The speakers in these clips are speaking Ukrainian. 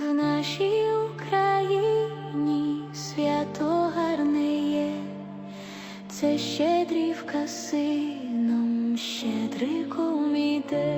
В нашій Україні свято гарне це щедрівка сином, щедриком іде,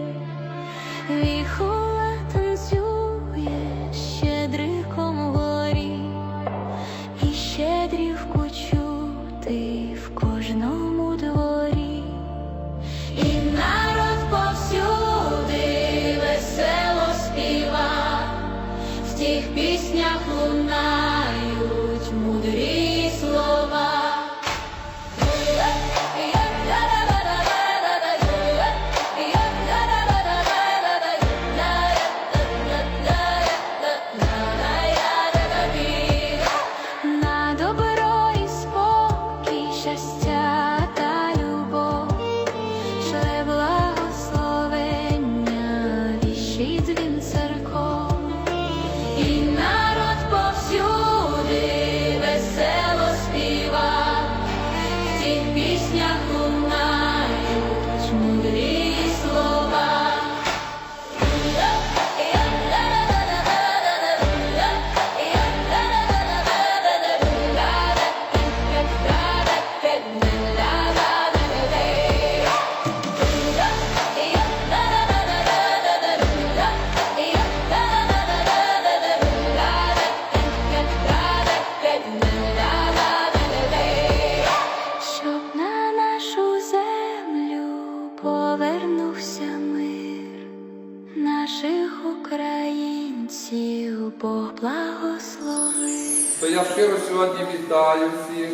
щиро сьогодні вітаю всіх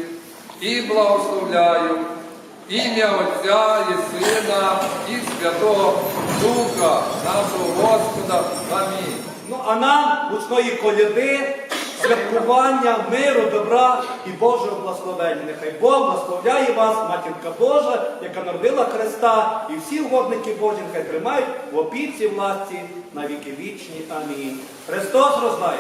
і благословляю ім'я Отця і Сина і Святого Духа, нашого Господа. Амінь. Ну а нам гучної коляди, святкування, миру, добра і Божого благословення. Нехай Бог благословляє вас, матінка Божа, яка народила Христа, і всі угодники Божі нехай тримають в опіці власті на віки вічні. Амінь. Христос рознає.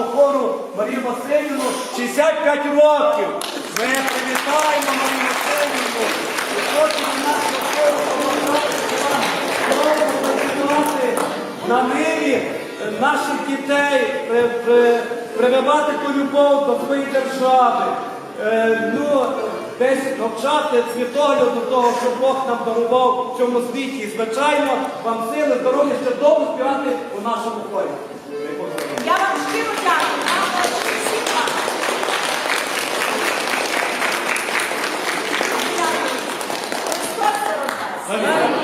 нашого хору Марію Васильівну 65 років. Ми привітаємо Марію Васильівну. Ми хочемо нашого хору на мирі наших дітей, е, прививати ту любов до своєї держави. Е, ну, Десь навчати світогляду того, що Бог нам дарував в цьому світі. І звичайно, вам сили, здоров'я ще довго співати у нашому хорі. Я вам щиро дякую. Дякую. Христос вас.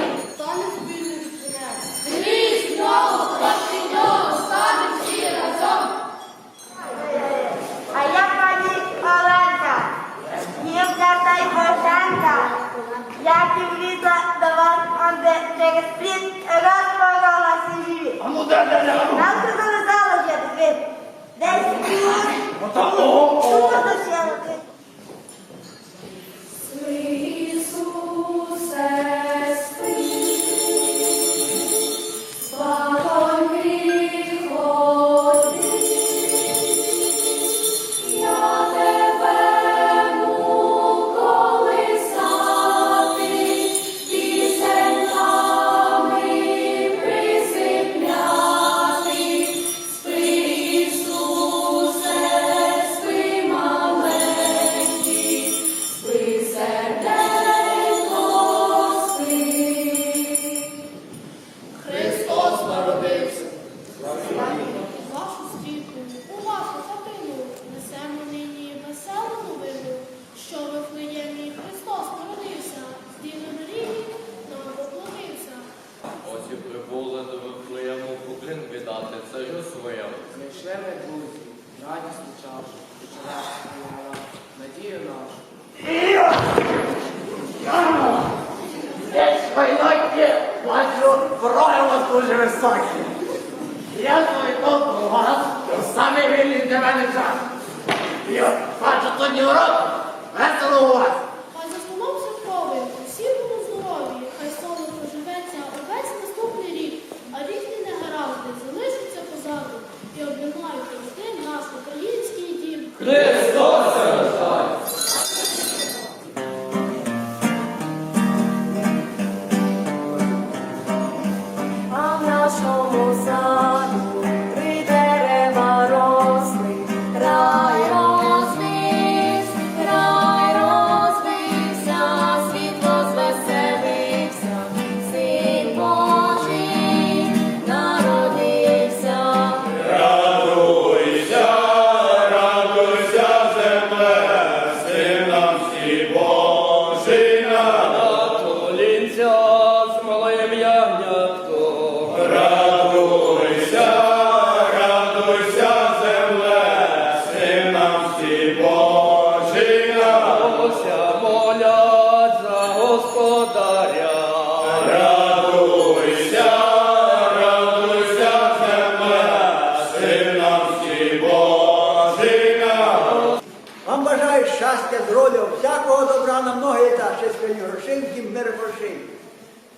щастя, здоров'я, всякого добра на многі та численні грошинки, мир грошей.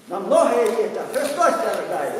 На многі літа Христос рождає.